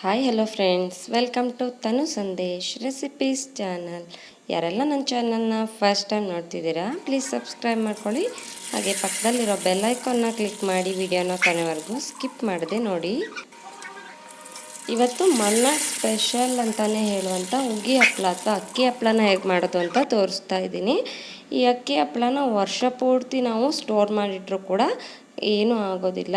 Hi hello friends welcome to Tanu Sandesh recipes channel ಯಾರೆಲ್ಲ ನನ್ನ ಚಾನಲ್ನ ಫಸ್ಟ್ ಟೈಮ್ ನೋಡ್ತಿದ್ದೀರಾ ಪ್ಲೀಸ್ ಸಬ್ಸ್ಕ್ರೈಬ್ ಮಾಡ್ಕೊಳ್ಳಿ. ಹಾಗೆ ಪಕ್ಕದಲ್ಲಿರೋ ಬೆಲ್ ಐಕಾನ್ನ ಕ್ಲಿಕ್ ಮಾಡಿ ವಿಡಿಯೋನ ಕೊನೆವರೆಗೂ ಸ್ಕಿಪ್ ಮಾಡದೆ ನೋಡಿ. ಇವತ್ತು ಮನ್ನ ಸ್ಪೆಷಲ್ ಅಂತಲೇ ಹೇಳುವಂಥ ಉಗಿ ಹಪ್ಪಳ ಅಥವಾ ಅಕ್ಕಿ ಹಪ್ಪಳನ ಹೇಗೆ ಮಾಡೋದು ಅಂತ ತೋರಿಸ್ತಾ ಇದ್ದೀನಿ. ಈ ಅಕ್ಕಿ ಹಪ್ಪಳನ ವರ್ಷ ಪೂರ್ತಿ ನಾವು ಸ್ಟೋರ್ ಮಾಡಿಟ್ರೂ ಕೂಡ ಏನೂ ಆಗೋದಿಲ್ಲ.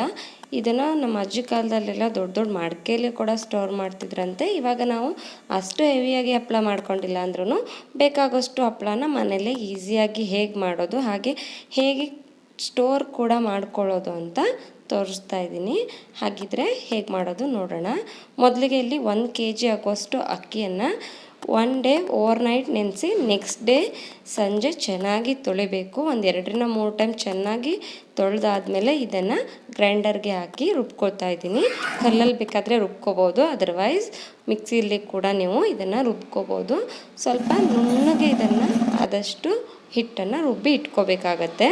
ಇದನ್ನು ನಮ್ಮ ಅಜ್ಜಿ ಕಾಲದಲ್ಲೆಲ್ಲ ದೊಡ್ಡ ದೊಡ್ಡ ಮಡಿಕೆಯಲ್ಲಿ ಕೂಡ ಸ್ಟೋರ್ ಮಾಡ್ತಿದ್ರಂತೆ. ಇವಾಗ ನಾವು ಅಷ್ಟು ಹೆವಿಯಾಗಿ ಹಪ್ಪಳ ಮಾಡ್ಕೊಂಡಿಲ್ಲ ಅಂದ್ರೂ ಬೇಕಾಗೋಷ್ಟು ಹಪ್ಪಳನ ಮನೆಯಲ್ಲೇ ಈಸಿಯಾಗಿ ಹೇಗೆ ಮಾಡೋದು, ಹಾಗೆ ಹೇಗೆ ಸ್ಟೋರ್ ಕೂಡ ಮಾಡ್ಕೊಳ್ಳೋದು ಅಂತ ತೋರಿಸ್ತಾ ಇದ್ದೀನಿ. ಹಾಗಿದ್ರೆ ಹೇಗೆ ಮಾಡೋದು ನೋಡೋಣ. ಮೊದಲಿಗೆ ಇಲ್ಲಿ ಒಂದು ಕೆ ಜಿ ಆಗುವಷ್ಟು ಅಕ್ಕಿಯನ್ನು ಒನ್ ಡೇ ಓವರ್ ನೈಟ್ ನೆನೆಸಿ ನೆಕ್ಸ್ಟ್ ಡೇ ಸಂಜೆ ಚೆನ್ನಾಗಿ ತೊಳಿಬೇಕು. ಒಂದು ಎರಡರಿಂದ ಮೂರು ಟೈಮ್ ಚೆನ್ನಾಗಿ ತೊಳೆದಾದ್ಮೇಲೆ ಇದನ್ನು ಗ್ರೈಂಡರ್ಗೆ ಹಾಕಿ ರುಬ್ಕೊಳ್ತಾ ಇದ್ದೀನಿ. ಕಲ್ಲಲ್ಲಿ ಬೇಕಾದರೆ ರುಬ್ಕೋಬೋದು. ಅದರ್ವೈಸ್ ಮಿಕ್ಸಿಯಲ್ಲಿ ಕೂಡ ನೀವು ಇದನ್ನು ರುಬ್ಕೋಬೋದು. ಸ್ವಲ್ಪ ನುಣ್ಣಗೆ ಇದನ್ನು ಆದಷ್ಟು ಹಿಟ್ಟನ್ನು ರುಬ್ಬಿ ಇಟ್ಕೋಬೇಕಾಗತ್ತೆ.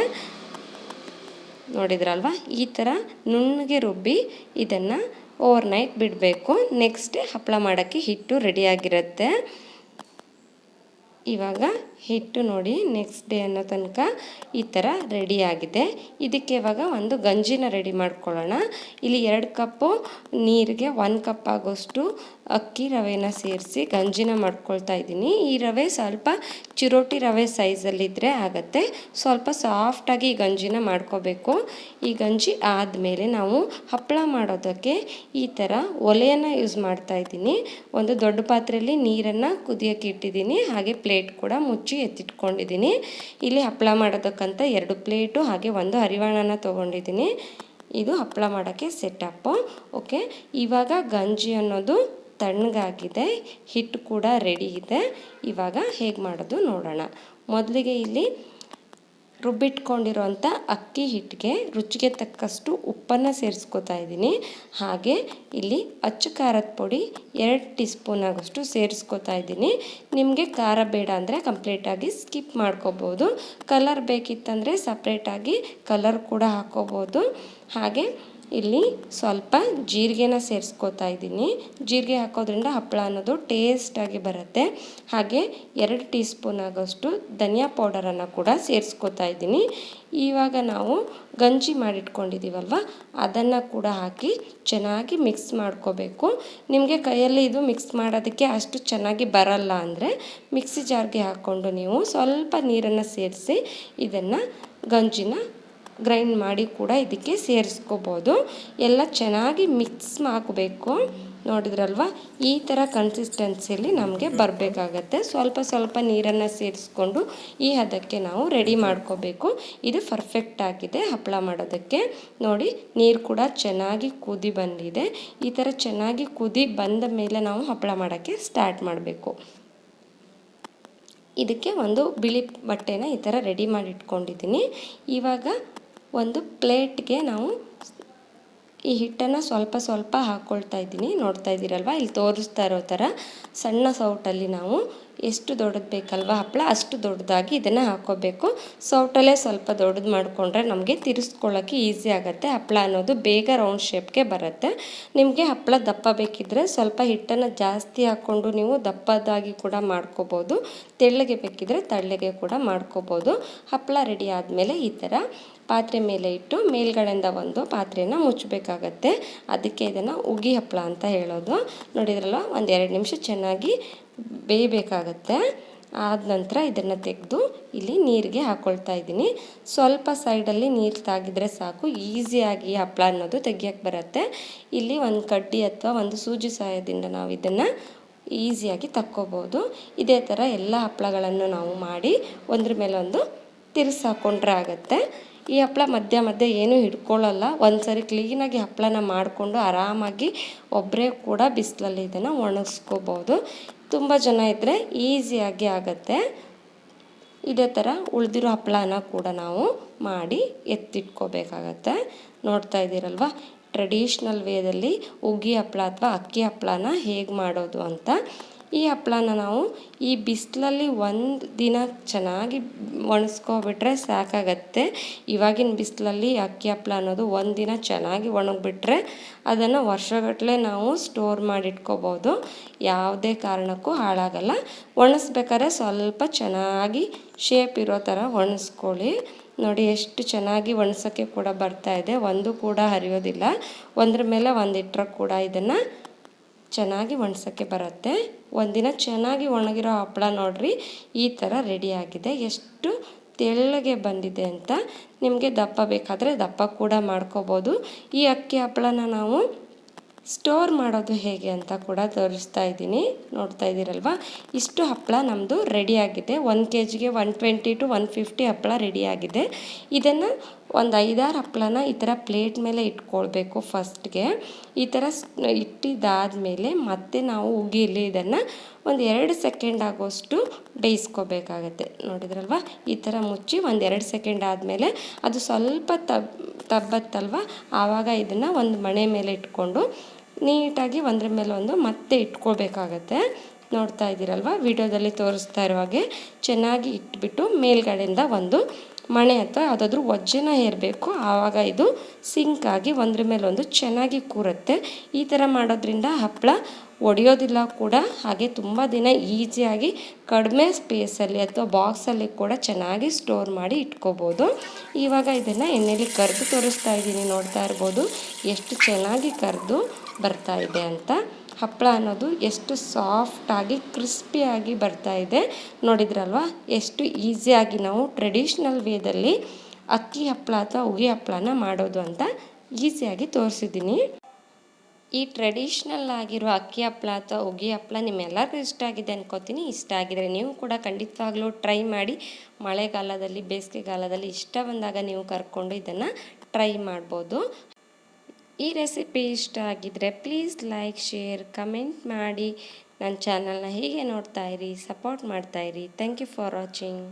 ನೋಡಿದ್ರಲ್ವ? ಈ ಥರ ನುಣ್ಣಗೆ ರುಬ್ಬಿ ಇದನ್ನು ಓವರ್ ನೈಟ್ ಬಿಡಬೇಕು. ನೆಕ್ಸ್ಟ್ ಡೇ ಹಪ್ಪಳ ಮಾಡೋಕ್ಕೆ ಹಿಟ್ಟು ರೆಡಿಯಾಗಿರುತ್ತೆ ಇವಾಗ ಹಿಟ್ಟು ನೋಡಿ ನೆಕ್ಸ್ಟ್ ಡೇ ಅನ್ನೋ ತನಕ ಈ ಥರ ರೆಡಿಯಾಗಿದೆ ಇದಕ್ಕೆ ಇವಾಗ ಒಂದು ಗಂಜಿನ ರೆಡಿ ಮಾಡ್ಕೊಳ್ಳೋಣ. ಇಲ್ಲಿ ಎರಡು ಕಪ್ಪು, ನೀರಿಗೆ ಒಂದು ಕಪ್ ಆಗೋಷ್ಟು ಅಕ್ಕಿ ರವೆನ ಸೇರಿಸಿ ಗಂಜಿನ ಮಾಡ್ಕೊಳ್ತಾ ಇದ್ದೀನಿ. ಈ ರವೆ ಸ್ವಲ್ಪ ಚಿರೋಟಿ ರವೆ ಸೈಜಲ್ಲಿದ್ದರೆ ಆಗುತ್ತೆ. ಸ್ವಲ್ಪ ಸಾಫ್ಟಾಗಿ ಗಂಜಿನ ಮಾಡ್ಕೋಬೇಕು. ಈ ಗಂಜಿ ಆದಮೇಲೆ ನಾವು ಹಪ್ಪಳ ಮಾಡೋದಕ್ಕೆ ಈ ಥರ ಒಲೆಯನ್ನು ಯೂಸ್ ಮಾಡ್ತಾ ಇದ್ದೀನಿ. ಒಂದು ದೊಡ್ಡ ಪಾತ್ರೆಯಲ್ಲಿ ನೀರನ್ನು ಕುದಿಯೋಕ್ಕೆ ಇಟ್ಟಿದ್ದೀನಿ. ಹಾಗೆ ಪ್ಲೇಟ್ ಕೂಡ ಮುಚ್ಚಿ ಎತ್ತಿಟ್ಕೊಂಡಿದ್ದೀನಿ. ಇಲ್ಲಿ ಹಪ್ಪಳ ಮಾಡೋದಕ್ಕಂತ ಎರಡು ಪ್ಲೇಟು ಹಾಗೆ ಒಂದು ಹರಿವಾಣನ ತೊಗೊಂಡಿದ್ದೀನಿ. ಇದು ಹಪ್ಪಳ ಮಾಡೋಕ್ಕೆ ಸೆಟಪ್ಪು ಓಕೆ ಇವಾಗ ಗಂಜಿ ಅನ್ನೋದು ತಣ್ಣಗಾಗಿದೆ, ಹಿಟ್ಟು ಕೂಡ ರೆಡಿ ಇದೆ. ಇವಾಗ ಹೇಗೆ ಮಾಡೋದು ನೋಡೋಣ. ಮೊದಲಿಗೆ ಇಲ್ಲಿ ರುಬ್ಬಿಟ್ಕೊಂಡಿರುವಂಥ ಅಕ್ಕಿ ಹಿಟ್ಟಿಗೆ ರುಚಿಗೆ ತಕ್ಕಷ್ಟು ಉಪ್ಪನ್ನು ಸೇರಿಸ್ಕೊತಾ ಇದ್ದೀನಿ. ಹಾಗೆ ಇಲ್ಲಿ ಅಚ್ಚು ಖಾರದ ಪುಡಿ ಎರಡು ಟೀ ಸ್ಪೂನ್ ಆಗೋಷ್ಟು ಸೇರಿಸ್ಕೊತಾ ಇದ್ದೀನಿ. ನಿಮಗೆ ಖಾರ ಬೇಡ ಅಂದರೆ ಕಂಪ್ಲೀಟಾಗಿ ಸ್ಕಿಪ್ ಮಾಡ್ಕೋಬೋದು. ಕಲರ್ ಬೇಕಿತ್ತಂದರೆ ಸಪ್ರೇಟಾಗಿ ಕಲರ್ ಕೂಡ ಹಾಕ್ಕೋಬೋದು ಹಾಗೆ ಇಲ್ಲಿ ಸ್ವಲ್ಪ ಜೀರಿಗೆನ ಸೇರಿಸ್ಕೋತಾ ಇದ್ದೀನಿ. ಜೀರಿಗೆ ಹಾಕೋದ್ರಿಂದ ಹಪ್ಪಳ ಅನ್ನೋದು ಟೇಸ್ಟಾಗಿ ಬರುತ್ತೆ. ಹಾಗೆ ಎರಡು ಟೀ ಸ್ಪೂನ್ ಆಗೋಷ್ಟು ಧನಿಯಾ ಪೌಡರನ್ನು ಕೂಡ ಸೇರಿಸ್ಕೋತಾ ಇದ್ದೀನಿ. ಇವಾಗ ನಾವು ಗಂಜಿ ಮಾಡಿಟ್ಕೊಂಡಿದ್ದೀವಲ್ವ ಅದನ್ನು ಕೂಡ ಹಾಕಿ ಚೆನ್ನಾಗಿ ಮಿಕ್ಸ್ ಮಾಡ್ಕೋಬೇಕು. ನಿಮಗೆ ಕೈಯಲ್ಲಿ ಇದು ಮಿಕ್ಸ್ ಮಾಡೋದಕ್ಕೆ ಅಷ್ಟು ಚೆನ್ನಾಗಿ ಬರಲ್ಲ ಅಂದರೆ ಮಿಕ್ಸಿ ಜಾರ್ಗೆ ಹಾಕ್ಕೊಂಡು ನೀವು ಸ್ವಲ್ಪ ನೀರನ್ನು ಸೇರಿಸಿ ಇದನ್ನು ಗಂಜಿನ ಗ್ರೈಂಡ್ ಮಾಡಿ ಕೂಡ ಇದಕ್ಕೆ ಸೇರಿಸ್ಕೋಬೋದು. ಎಲ್ಲ ಚೆನ್ನಾಗಿ ಮಿಕ್ಸ್ ಮಾಡಬೇಕು. ನೋಡಿದ್ರಲ್ವ? ಈ ಥರ ಕನ್ಸಿಸ್ಟೆನ್ಸಿಯಲ್ಲಿ ನಮಗೆ ಬರಬೇಕಾಗತ್ತೆ. ಸ್ವಲ್ಪ ಸ್ವಲ್ಪ ನೀರನ್ನು ಸೇರಿಸ್ಕೊಂಡು ಈ ಹದಕ್ಕೆ ನಾವು ರೆಡಿ ಮಾಡ್ಕೋಬೇಕು. ಇದು ಪರ್ಫೆಕ್ಟ್ ಆಗಿದೆ ಹಪ್ಪಳ ಮಾಡೋದಕ್ಕೆ. ನೋಡಿ, ನೀರು ಕೂಡ ಚೆನ್ನಾಗಿ ಕುದಿ ಬಂದಿದೆ. ಈ ಥರ ಚೆನ್ನಾಗಿ ಕುದಿ ಬಂದ ಮೇಲೆ ನಾವು ಹಪ್ಪಳ ಮಾಡೋಕ್ಕೆ ಸ್ಟಾರ್ಟ್ ಮಾಡಬೇಕು. ಇದಕ್ಕೆ ಒಂದು ಬಿಳಿ ಬಟ್ಟೆನ ಈ ಥರ ರೆಡಿ ಮಾಡಿ ಇಟ್ಕೊಂಡಿದ್ದೀನಿ ಇವಾಗ ಒಂದು ಪ್ಲೇಟ್ಗೆ ನಾವು ಈ ಹಿಟ್ಟನ್ನು ಸ್ವಲ್ಪ ಸ್ವಲ್ಪ ಹಾಕ್ಕೊಳ್ತಾ ಇದ್ದೀನಿ. ನೋಡ್ತಾ ಇದ್ದೀರಲ್ವ? ಇಲ್ಲಿ ತೋರಿಸ್ತಾ ಇರೋ ಥರ ಸಣ್ಣ ಸೌಟಲ್ಲಿ ನಾವು ಎಷ್ಟು ದೊಡ್ಡದು ಬೇಕಲ್ವ ಹಪ್ಪಳ, ಅಷ್ಟು ದೊಡ್ಡದಾಗಿ ಇದನ್ನು ಹಾಕ್ಕೋಬೇಕು ಸೌಟಲ್ಲೇ ಸ್ವಲ್ಪ ದೊಡ್ಡದು ಮಾಡಿಕೊಂಡ್ರೆ ನಮಗೆ ತಿರ್ಸ್ಕೊಳ್ಳೋಕ್ಕೆ ಈಸಿ ಆಗುತ್ತೆ. ಹಪ್ಪಳ ಅನ್ನೋದು ಬೇಗ ರೌಂಡ್ ಶೇಪ್ಗೆ ಬರುತ್ತೆ. ನಿಮಗೆ ಹಪ್ಪಳ ದಪ್ಪ ಬೇಕಿದ್ದರೆ ಸ್ವಲ್ಪ ಹಿಟ್ಟನ್ನು ಜಾಸ್ತಿ ಹಾಕ್ಕೊಂಡು ನೀವು ದಪ್ಪದಾಗಿ ಕೂಡ ಮಾಡ್ಕೋಬೋದು. ತೆಳ್ಳಗೆ ಬೇಕಿದ್ದರೆ ತಳ್ಳಗೆ ಕೂಡ ಮಾಡ್ಕೋಬೋದು. ಹಪ್ಪಳ ರೆಡಿ ಆದಮೇಲೆ ಈ ಥರ ಪಾತ್ರೆ ಮೇಲೆ ಇಟ್ಟು ಮೇಲ್ಗಡೆಯಿಂದ ಒಂದು ಪಾತ್ರೆಯನ್ನು ಮುಚ್ಚಬೇಕಾಗತ್ತೆ. ಅದಕ್ಕೆ ಇದನ್ನು ಉಗಿ ಹಪ್ಪಳ ಅಂತ ಹೇಳೋದು. ನೋಡಿದ್ರಲ್ಲ, ಒಂದು ಎರಡು ನಿಮಿಷ ಚೆನ್ನಾಗಿ ಬೇಯಬೇಕಾಗತ್ತೆ. ಆದ ನಂತರ ಇದನ್ನು ತೆಗೆದು ಇಲ್ಲಿ ನೀರಿಗೆ ಹಾಕ್ಕೊಳ್ತಾ ಇದ್ದೀನಿ. ಸ್ವಲ್ಪ ಸೈಡಲ್ಲಿ ನೀರು ತಾಗಿದರೆ ಸಾಕು. ಈಸಿಯಾಗಿ ಹಪ್ಪಳ ಅನ್ನೋದು ತೆಗಿಯೋಕ್ಕೆ ಬರುತ್ತೆ. ಇಲ್ಲಿ ಒಂದು ಕಡ್ಡಿ ಅಥವಾ ಒಂದು ಸೂಜಿ ಸಹಾಯದಿಂದ ನಾವು ಇದನ್ನು ಈಸಿಯಾಗಿ ತಕ್ಕೋಬೋದು. ಇದೇ ಥರ ಎಲ್ಲ ಹಪ್ಪಳಗಳನ್ನು ನಾವು ಮಾಡಿ ಒಂದ್ರ ಮೇಲೆ ಒಂದು ತಿರ್ಸಿ ಹಾಕೊಂಡ್ರೆ ಆಗುತ್ತೆ. ಈ ಹಪ್ಪಳ ಮಧ್ಯ ಮಧ್ಯೆ ಏನೂ ಹಿಡ್ಕೊಳ್ಳಲ್ಲ. ಒಂದು ಸರಿ ಕ್ಲೀನಾಗಿ ಹಪ್ಪಳನ ಮಾಡಿಕೊಂಡು ಆರಾಮಾಗಿ ಒಬ್ಬರೇ ಕೂಡ ಬಿಸಿಲಲ್ಲಿ ಇದನ್ನು ಒಣಗಿಸ್ಕೋಬೋದು. ತುಂಬ ಜನ ಇದ್ದರೆ ಈಸಿಯಾಗಿ ಆಗುತ್ತೆ. ಇದೇ ಥರ ಉಳಿದಿರೋ ಹಪ್ಪಳನ ಕೂಡ ನಾವು ಮಾಡಿ ಎತ್ತಿಟ್ಕೋಬೇಕಾಗತ್ತೆ. ನೋಡ್ತಾ ಇದ್ದೀರಲ್ವ? ಟ್ರೆಡಿಷ್ನಲ್ ವೇದಲ್ಲಿ ಉಗ್ಗಿ ಹಪ್ಪಳ ಅಥವಾ ಅಕ್ಕಿ ಹಪ್ಪಳನ ಹೇಗೆ ಮಾಡೋದು ಅಂತ. ಈ ಹಪ್ಪಳನ ನಾವು ಈ ಬಿಸಿಲಲ್ಲಿ ಒಂದು ದಿನ ಚೆನ್ನಾಗಿ ಒಣಸ್ಕೊಬಿಟ್ರೆ ಸಾಕಾಗತ್ತೆ. ಇವಾಗಿನ ಬಿಸಿಲಲ್ಲಿ ಅಕ್ಕಿ ಹಪ್ಪಳ ಅನ್ನೋದು ಒಂದು ದಿನ ಚೆನ್ನಾಗಿ ಒಣಗಿಬಿಟ್ರೆ ಅದನ್ನು ವರ್ಷಗಟ್ಟಲೆ ನಾವು ಸ್ಟೋರ್ ಮಾಡಿಟ್ಕೋಬೋದು. ಯಾವುದೇ ಕಾರಣಕ್ಕೂ ಹಾಳಾಗಲ್ಲ. ಒಣಗಿಸ್ಬೇಕಾದ್ರೆ ಸ್ವಲ್ಪ ಚೆನ್ನಾಗಿ ಶೇಪ್ ಇರೋ ಥರ ಒಣಸ್ಕೊಳ್ಳಿ. ನೋಡಿ ಎಷ್ಟು ಚೆನ್ನಾಗಿ ಒಣಸೋಕ್ಕೆ ಕೂಡ ಬರ್ತಾ ಇದೆ. ಒಂದು ಕೂಡ ಹರಿಯೋದಿಲ್ಲ. ಒಂದ್ರ ಮೇಲೆ ಒಂದಿಟ್ಟರೆ ಕೂಡ ಇದನ್ನು ಚೆನ್ನಾಗಿ ಒಣಸೋಕ್ಕೆ ಬರುತ್ತೆ. ಒಂದಿನ ಚೆನ್ನಾಗಿ ಒಣಗಿರೋ ಹಪ್ಪಳ ನೋಡ್ರಿ, ಈ ಥರ ರೆಡಿಯಾಗಿದೆ ಎಷ್ಟು ತೆಳ್ಳಗೆ ಬಂದಿದೆ ಅಂತ ನಿಮಗೆ ದಪ್ಪ ಬೇಕಾದರೆ ದಪ್ಪ ಕೂಡ ಮಾಡ್ಕೋಬೋದು. ಈ ಅಕ್ಕಿ ಹಪ್ಪಳನ ನಾವು ಸ್ಟೋರ್ ಮಾಡೋದು ಹೇಗೆ ಅಂತ ಕೂಡ ತೋರಿಸ್ತಾ ಇದ್ದೀನಿ. ನೋಡ್ತಾ ಇದ್ದೀರಲ್ವ? ಇಷ್ಟು ಹಪ್ಪಳ ನಮ್ಮದು ರೆಡಿಯಾಗಿದೆ ಒಂದು ಕೆ ಜಿಗೆ one twenty to one fifty ಹಪ್ಪಳ ರೆಡಿಯಾಗಿದೆ ಇದನ್ನು ಒಂದು ಐದಾರು ಹಪ್ಪಳನ ಈ ಥರ ಪ್ಲೇಟ್ ಮೇಲೆ ಇಟ್ಕೊಳ್ಬೇಕು ಫಸ್ಟ್ಗೆ. ಈ ಥರ ಇಟ್ಟಿದ್ದಾದಮೇಲೆ ಮತ್ತೆ ನಾವು ಉಗಿಲಿ ಇದನ್ನು ಒಂದು ಎರಡು ಸೆಕೆಂಡ್ ಆಗೋಷ್ಟು ಬೇಯಿಸ್ಕೋಬೇಕಾಗತ್ತೆ. ನೋಡಿದ್ರಲ್ವ? ಈ ಥರ ಮುಚ್ಚಿ ಒಂದು ಎರಡು ಸೆಕೆಂಡ್ ಆದಮೇಲೆ ಅದು ಸ್ವಲ್ಪ ತಬ್, ತಬ್ಬತ್ತಲ್ವ? ಆವಾಗ ಇದನ್ನು ಒಂದು ಮಣೆ ಮೇಲೆ ಇಟ್ಕೊಂಡು ನೀಟಾಗಿ ಒಂದ್ರ ಮೇಲೆ ಒಂದು ಮತ್ತೆ ಇಟ್ಕೋಬೇಕಾಗತ್ತೆ ನೋಡ್ತಾ ಇದ್ದೀರಲ್ವ? ವಿಡಿಯೋದಲ್ಲಿ ತೋರಿಸ್ತಾ ಇರುವಾಗೆ ಚೆನ್ನಾಗಿ ಇಟ್ಬಿಟ್ಟು ಮೇಲ್ಗಡೆಯಿಂದ ಒಂದು ಮಣೆ ಅಥವಾ ಯಾವುದಾದ್ರೂ ಒಜ್ಜೆನ ಹೇರಬೇಕು ಆವಾಗ ಇದು ಸಿಂಕ್ ಆಗಿ ಒಂದ್ರ ಮೇಲೆ ಒಂದು ಚೆನ್ನಾಗಿ ಕೂರುತ್ತೆ. ಈ ಥರ ಮಾಡೋದ್ರಿಂದ ಹಪ್ಪಳ ಒಡೆಯೋದಿಲ್ಲ ಕೂಡ. ಹಾಗೆ ತುಂಬ ದಿನ ಈಸಿಯಾಗಿ ಕಡಿಮೆ ಸ್ಪೇಸಲ್ಲಿ ಅಥವಾ ಬಾಕ್ಸಲ್ಲಿ ಕೂಡ ಚೆನ್ನಾಗಿ ಸ್ಟೋರ್ ಮಾಡಿ ಇಟ್ಕೋಬೋದು. ಇವಾಗ ಇದನ್ನು ಎಣ್ಣೆಲಿ ಕರೆದು ತೋರಿಸ್ತಾ ಇದ್ದೀನಿ, ನೋಡ್ತಾ ಇರ್ಬೋದು. ಎಷ್ಟು ಚೆನ್ನಾಗಿ ಕರೆದು ಬರ್ತಾ ಇದೆ ಅಂತ. ಹಪ್ಪಳ ಅನ್ನೋದು ಎಷ್ಟು ಸಾಫ್ಟಾಗಿ ಕ್ರಿಸ್ಪಿಯಾಗಿ ಬರ್ತಾ ಇದೆ. ನೋಡಿದ್ರಲ್ವ? ಎಷ್ಟು ಈಸಿಯಾಗಿ ನಾವು ಟ್ರೆಡಿಷ್ನಲ್ ವೇದಲ್ಲಿ ಅಕ್ಕಿ ಹಪ್ಪಳ ಅಥವಾ ಉಗಿ ಹಪ್ಪಳನ ಮಾಡೋದು ಅಂತ ಈಸಿಯಾಗಿ ತೋರಿಸಿದ್ದೀನಿ. ಈ ಟ್ರೆಡಿಷ್ನಲ್ ಆಗಿರೋ ಅಕ್ಕಿ ಹಪ್ಪಳ ಅಥವಾ ಉಗಿ ಹಪ್ಪಳ ನಿಮ್ಮೆಲ್ಲರಿಗೂ ಇಷ್ಟ ಆಗಿದೆ ಅನ್ಕೋತೀನಿ. ಇಷ್ಟ ಆಗಿದರೆ ನೀವು ಕೂಡ ಖಂಡಿತವಾಗ್ಲೂ ಟ್ರೈ ಮಾಡಿ. ಮಳೆಗಾಲದಲ್ಲಿ, ಬೇಸಿಗೆಗಾಲದಲ್ಲಿ ಇಷ್ಟ ಬಂದಾಗ ನೀವು ಕರ್ಕೊಂಡು ಇದನ್ನು ಟ್ರೈ ಮಾಡ್ಬೋದು. ಈ ರೆಸಿಪಿ ಇಷ್ಟ ಆಗಿದ್ದರೆ ಪ್ಲೀಸ್ ಲೈಕ್ ಶೇರ್ ಕಮೆಂಟ್ ಮಾಡಿ. ನನ್ನ ಚಾನಲ್ನ ಹೀಗೆ ನೋಡ್ತಾಯಿರಿ ಸಪೋರ್ಟ್ ಮಾಡ್ತಾಯಿರಿ ಥ್ಯಾಂಕ್ ಯು ಫಾರ್ ವಾಚಿಂಗ್